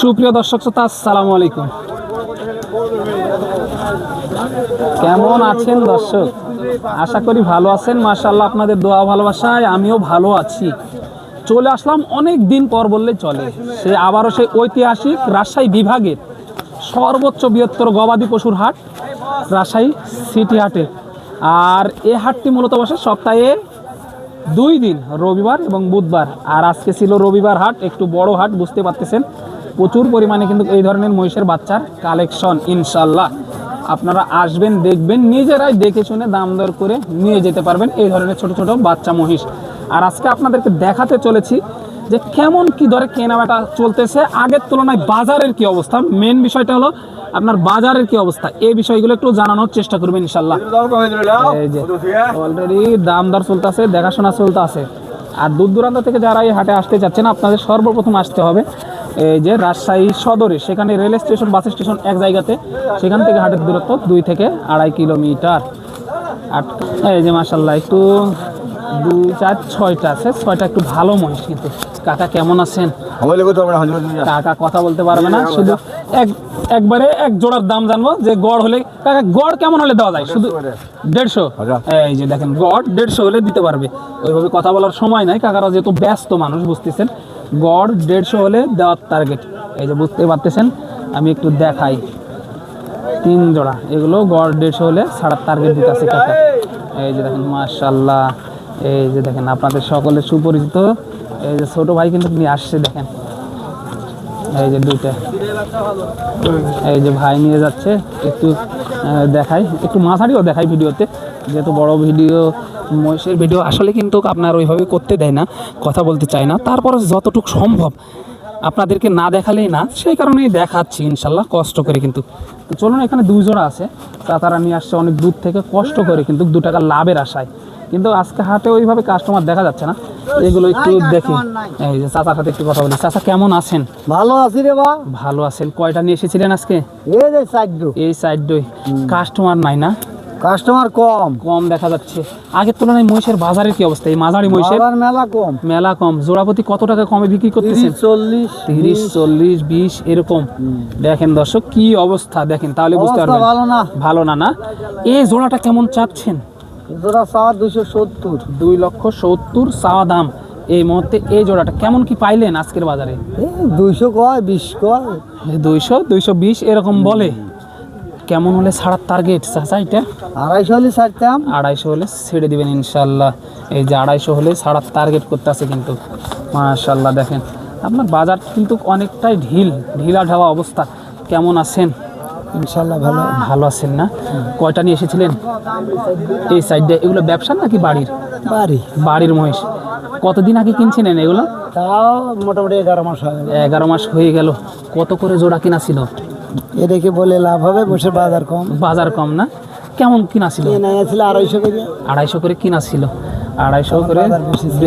সুপ্রিয় দর্শক শ্রোতা, আসসালামু আলাইকুম। কেমন আছেন দর্শক? আশা করি ভালো আছেন। মাশাল্লাহ আপনাদের দোয়া ভালোবাসায় আমিও ভালো আছি। চলে আসলাম অনেক দিন পর বললে চলে। সে আবারও সেই ঐতিহাসিক রাজশাহী বিভাগের সর্বোচ্চ বৃহত্তর গবাদি পশুর হাট, রাজশাহী সিটি হাটে। আর এ হাটটি মূলত বসে সপ্তাহে দুই দিন, রবিবার এবং বুধবার। আর আজকে ছিল রবিবার হাট, একটু বড় হাট, বুঝতে পারতেছেন। প্রচুর পরিমাণে কিন্তু এই ধরনের মহিষের বাচ্চার কালেকশন ইনশাল্লাহ আপনারা আসবেন, দেখবেন, নিজেরাই দেখে শুনে দাম দর করে নিয়ে যেতে পারবেন এই ধরনের ছোট ছোট বাচ্চা মহিষ। আর আজকে আপনাদেরকে দেখাতে চলেছি যে কেমন কি দরে কেনাবেটা চলতেছে। আগের তুলনায় বাজারের কি অবস্থা? মেন বিষয়টা হলো আপনার বাজারের কি অবস্থা? এই বিষয়গুলো একটু জানানোর চেষ্টা করবেন ইনশাল্লাহ অলরেডি দাম দর চলতেছে, দেখাশোনা চলতেছে। আর দূর দূরান্ত থেকে যারা এই হাটে আসতে চাচ্ছেন, আপনাদের সর্বপ্রথম আসতে হবে এই যে রাজশাহী সদরে সেখানে রেল স্টেশন বাস স্টেশন এক জায়গাতে সেখান থেকে হাটের দূরত্ব দুই থেকে আড়াই কিলোমিটার। আর এই যে মাসাল্লাহ একটু দুই চার ছয়টা আছে ছয়টা একটু ভালো মহিষ কিন্তু। কাকা কেমন আছেন? কাকা কথা বলতে পারবে না শুধু এক একবারে এক জোড়ার দাম জানব যে গড় হলে কাকা গড় কেমন হলে দেওয়া যায়? শুধু দেড়শো। এই যে দেখেন গড় দেড়শো হলে দিতে পারবে। ওইভাবে কথা বলার সময় নাই কাকারা যেহেতু ব্যস্ত মানুষ বুঝতেছেন? গড় দেড়শো হলে দেওয়ার টার্গেট এই যে বুঝতে পারতেছেন, আমি একটু দেখাই। তিন জোড়া, এগুলো গড় দেড়শো হলে ছাড়ার টার্গেট দিতে আছে কাকা। এই যে দেখেন মার্শাল্লাহ এই যে দেখেন, আপনাদের সকলের সুপরিচিত, এই যে ছোট ভাই কিন্তু নিয়ে আসছে, দেখেন। এই যে দুইটা। এই যে ভাই নিয়ে যাচ্ছে, একটু দেখাই। একটু মাঝারিও দেখাই ভিডিওতে, যেহেতু বড় ভিডিও মহিষের ভিডিও আসলে কিন্তু আপনার ওইভাবে করতে দেয় না কথা বলতে চায় না। তারপরে যতটুকু সম্ভব আপনাদেরকে না দেখালেই না সেই কারণেই দেখাচ্ছি ইনশাল্লাহ কষ্ট করে কিন্তু। তো চলুন এখানে দুই জোড়া আছে। তা তারা নিয়ে আসছে অনেক দূর থেকে কষ্ট করে কিন্তু দু টাকা লাভের আশায়। কিন্তু আজকে হাটে ওইভাবে কাস্টমার দেখা যাচ্ছে না। এগুলো একটু দেখি। এই যে চাচার সাথে একটু কথা বলি। চাচা কেমন আছেন? ভালো আছি রে বা ভালো আছেন। কয়টা নিয়ে এসেছিলেন আজকে? এই চারটু এই সাইড দই। কাস্টমার নাই না? কাস্টমার কম। কম দেখা যাচ্ছে। আগের তুলনায় মহিষের বাজারের কি অবস্থা? এই মাঝারি মহিষের? মেলা কম। মেলা কম। জোড়াপতি কত টাকা কমে বিক্রি করতেছেন চল্লিশ তিরিশ চল্লিশ বিশ এরকম। দেখেন দর্শক কি অবস্থা? দেখেন তাহলে বুঝতে পারবেন। ভালো না। ভালো না না? এই জোড়াটা কেমন চাচ্ছেন? জোড়া চাওয়া দুশো সত্তর। দুই লক্ষ সত্তর চাওয়া দাম। এই মুহূর্তে এই জোড়াটা কেমন কি পাইলেন আজকের বাজারে? দুইশো কয় বিশ কয়। দুইশো দুইশো বিশ এরকম বলে। কেমন হলে ছাড়ার টার্গেট চাচা এটা? আড়াইশো হলে ছাড়তাম। আড়াইশো হলে ছেড়ে দিবেন ইনশাল্লাহ এই যে আড়াইশো হলে ছাড়ার টার্গেট করতে আছে কিন্তু। মাশাল্লাহ দেখেন। আপনার বাজার কিন্তু অনেকটাই ঢিল ঢিলা ঢালা অবস্থা। কেমন আছেন? ইনশাল্লাহ ভালো। ভালো আছেন না? কয়টা নিয়ে এসেছিলেন? এই সাইডে এগুলো ব্যবসা নাকি বাড়ির? বাড়ি। বাড়ির মহিষ। কতদিন আগে কিনছিলেন এগুলো? তাও মোটামুটি এগারো মাস হয়ে এগারো মাস হয়ে গেল। কত করে জোড়া কিনা ছিল? এ দেখে বলে লাভ হবে বসে বাজার কম। বাজার কম না? কেমন কিনা ছিল? ছিল আড়াইশো করে। আড়াইশো করে কিনা ছিল। আড়াইশো করে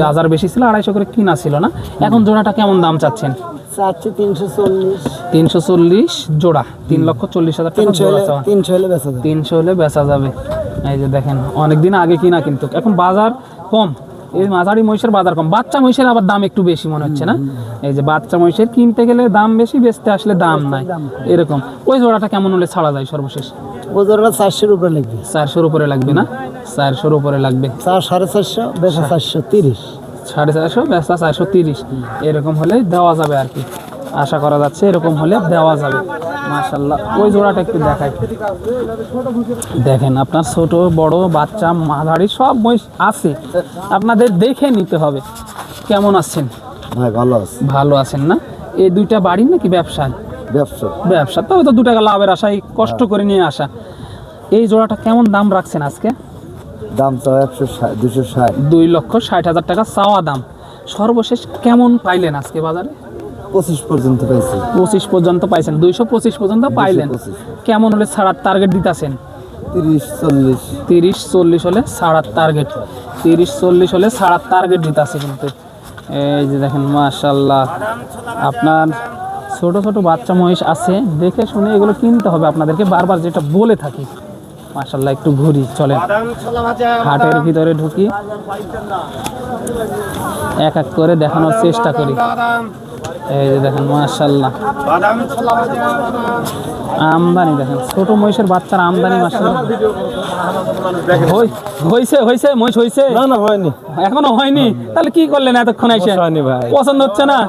বাজার বেশি ছিল। আড়াইশো করে কিনা ছিল না? এখন জোড়াটা কেমন দাম চাচ্ছেন? চাচ্ছি তিনশো চল্লিশ। তিনশো চল্লিশ জোড়া তিন লক্ষ চল্লিশ হাজার তিনশো তিনশো হলে বেচা তিনশো হলে বেচা যাবে। এই যে দেখেন অনেকদিন আগে কিনা কিন্তু। এখন বাজার কম। এই মাঝারি মহিষের বাজার কম। বাচ্চা মহিষের আবার দাম একটু বেশি মনে হচ্ছে না? এই যে বাচ্চা মহিষের কিনতে গেলে দাম বেশি বেচতে আসলে দাম নাই। এরকম। ওই জোড়াটা কেমন হলে ছাড়া যায় সর্বশেষ? ও জোড়া চারশোর উপরে লাগবে। চারশোর উপরে লাগবে না? চারশোর উপরে লাগবে। চার সাড়ে চারশো বেচা চারশো তিরিশ। সাড়ে চারশো ব্যস্তা চারশো তিরিশ। এরকম হলে দেওয়া যাবে আর কি। আশা করা যাচ্ছে এরকম হলে দেওয়া যাবে। মাশাল্লাহ ওই জোড়াটা একটু দেখাই। দেখেন আপনার ছোট বড় বাচ্চা মাঝারি সব মহিষ আছে। আপনাদের দেখে নিতে হবে। কেমন আছেন? ভালো ভালো আছেন না? এই দুইটা বাড়ি নাকি ব্যবসায় ব্যবসা। ব্যবসা। তবে তো দু টাকা লাভের আশায় কষ্ট করে নিয়ে আসা। এই জোড়াটা কেমন দাম রাখছেন আজকে? দাম তো একশো ষাট দুশো ষাট। দুই লক্ষ ষাট হাজার টাকা চাওয়া দাম। সর্বশেষ কেমন পাইলেন আজকে বাজারে? পঁচিশ পর্যন্ত পেয়েছি পঁচিশ পর্যন্ত পাইছেন দুইশো পঁচিশ পর্যন্ত পাইলেন। কেমন হলে ছাড়ার টার্গেট দিতেছেন? তিরিশ চল্লিশ। তিরিশ চল্লিশ হলে ছাড়ার টার্গেট তিরিশ চল্লিশ হলে ছাড়ার টার্গেট দিতেছে কিন্তু। এই যে দেখেন মাশাল্লাহ আপনার ছোট ছোট বাচ্চা মহিষ আছে দেখে শুনে এগুলো কিনতে হবে। আপনাদেরকে বারবার যেটা বলে থাকি মাশাল্লাহ একটু ঘুরি চলে হাটের ভিতরে ঢুকি এক এক করে দেখানোর চেষ্টা করি। এই যে দেখেন মাশাল্লাহ আমদানি দেখেন ছোট মহিষের বাচ্চার আমদানি মাশাল্লাহ হই- হইছে হইছে মহিষ হইছে? না না হয়নি। এখনও হয়নি? তাহলে কি করলেন এতক্ষণ এসে? হয়নি ভাই। পছন্দ হচ্ছে না?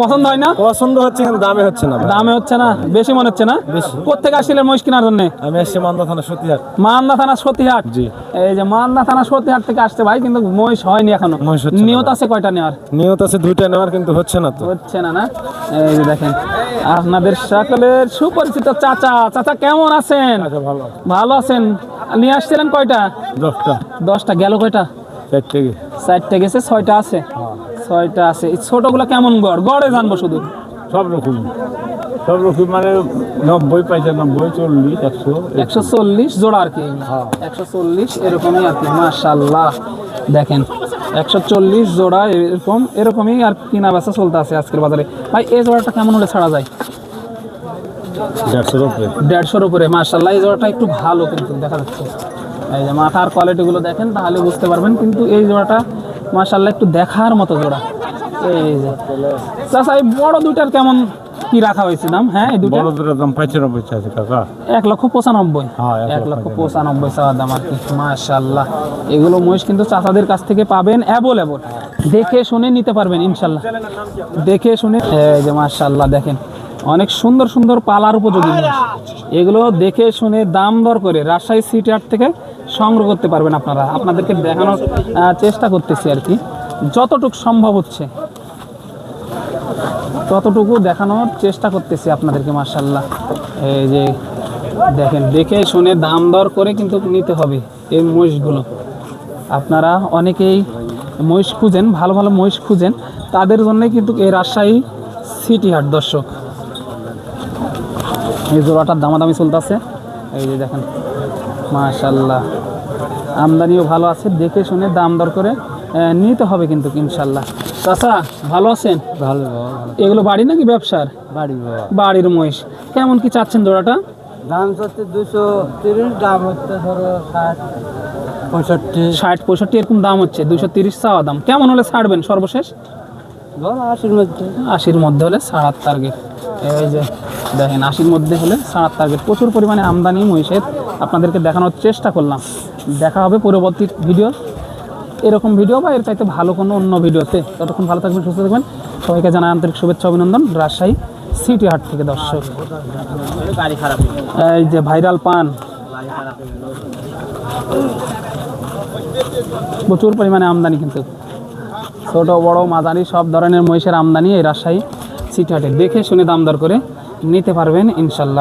পছন্দ হয় না? পছন্দ হচ্ছে কিন্তু দামে হচ্ছে না দামে হচ্ছে না? বেশি মনে হচ্ছে না? কোথেকে আসছিলেন মহিষ কেনার জন্য? আমি এসছি মান্দা থানা সতীহাট। মালদা থানা সতীহাট? জি। এই যে মালদা থানা সতীহাট থেকে ভাই কিন্তু মহিষ হয়নি এখনও। নিয়ত আছে কয়টা নেওয়ার? নিয়ত আছে দুইটা নেওয়ার কিন্তু হচ্ছে না তো। হচ্ছে না না? এই যে দেখেন আপনাদের সকলের সুপরিচিত চাচা। চাচা কেমন আছেন? আচ্ছা ভালো আছেন? নিয়ে আসছিলেন কয়টা? দশটা। দশটা। গেল কয়টা? চারটে? চারটে গেছে ছয়টা আছে। ছয়টা আছে। এই ছোটগুলো কেমন গড়? গড়ে জানব শুধু। সব রকম। সব রকম মানে নব্বই পঁচানব্বই চল্লিশ একশো। একশো চল্লিশ জোড়া আর কি। একশো চল্লিশ এরকমই আর কি। মাশাল্লাহ দেখেন একশো চল্লিশ জোড়া এরকম এরকমই আর কিনা বেচা চলতে আছে আজকের বাজারে। ভাই এই জোড়াটা কেমন হলে ছাড়া যায়? দেড়শোর উপরে। দেড়শোর উপরে মার্শাল্লাহ এই জোড়াটা একটু ভালো কিন্তু দেখা যাচ্ছে। এই যে মাথার কোয়ালিটিগুলো দেখেন তাহলে বুঝতে পারবেন কিন্তু এই জোড়াটা মার্শাল্লাহ একটু দেখার মতো জোড়া। এই যে চাষা এই বড় দুইটার কেমন কি রাখা হয়েছে দাম? হ্যাঁ এই দুটো বড় দুটোর দাম পঁচানব্বই আছে কাকা এক লক্ষ পঁচানব্বই। হ্যাঁ, এক লক্ষ পঁচানব্বই। চাওয়ার দাম আর কি মাশাল্লাহ এগুলো মহিষ কিন্তু চাচাদের কাছ থেকে পাবেন অ্যাভেলেবল দেখে শুনে নিতে পারবেন ইনশাল্লাহ দেখে শুনে এই যে মাশাল্লাহ দেখেন। অনেক সুন্দর সুন্দর পালার উপযোগী এগুলো দেখে শুনে দাম দর করে রাজশাহী সিটি হাট থেকে সংগ্রহ করতে পারবেন আপনারা। আপনাদেরকে দেখানোর চেষ্টা করতেছি আর কি। যতটুকু সম্ভব হচ্ছে। ততটুকু দেখানোর চেষ্টা করতেছি আপনাদেরকে মার্শাল্লাহ এই যে দেখেন দেখে শুনে দাম দর করে কিন্তু নিতে হবে এই মহিষগুলো। আপনারা অনেকেই মহিষ খুঁজেন ভালো ভালো মহিষ খুঁজেন। তাদের জন্য কিন্তু এই রাজশাহী সিটি হাট দর্শক। এই জোড়াটার দামাদামি চলতেছে। এই যে দেখেন মাশাল্লাহ আমদানিও ভালো আছে দেখে শুনে দাম দর করে নিতে হবে কিন্তু ইনশাল্লাহ চাচা ভালো আছেন? ভালো এগুলো বাড়ি নাকি ব্যবসার? বাড়ি। বাড়ির মহিষ। কেমন কি চাচ্ছেন জোড়াটা? দাম হচ্ছে দুশো তিরিশ দাম হচ্ছে ধরো ষাট পঁয়ষট্টি। ষাট পঁয়ষট্টি এরকম দাম হচ্ছে দুশো তিরিশ চাওয়া দাম। কেমন হলে ছাড়বেন সর্বশেষ? ধরো আশির মধ্যে আশির মধ্যে হলে ছাড়ার টার্গেট এই যে দেখেন, আশির মধ্যে হলে ছাড়ার টার্গেট প্রচুর পরিমাণে আমদানি মহিষের আপনাদেরকে দেখানোর চেষ্টা করলাম। দেখা হবে পরবর্তী ভিডিও এরকম ভিডিও বা এর চাইতে ভালো কোনো অন্য ভিডিওতে ততক্ষণ ভালো থাকবেন, সুস্থ থাকবেন। সবাইকে জানাই আন্তরিক শুভেচ্ছা, অভিনন্দন। রাজশাহী সিটি হাট থেকে দর্শক। এই যে ভাইরাল পান। প্রচুর পরিমাণে আমদানি কিন্তু। ছোট, বড়, মাঝারি, সব ধরনের মহিষের আমদানি এই রাজশাহী সিটি হাটে। দেখে শুনে দাম দর করে নিতে পারবেন ইনশাল্লাহ।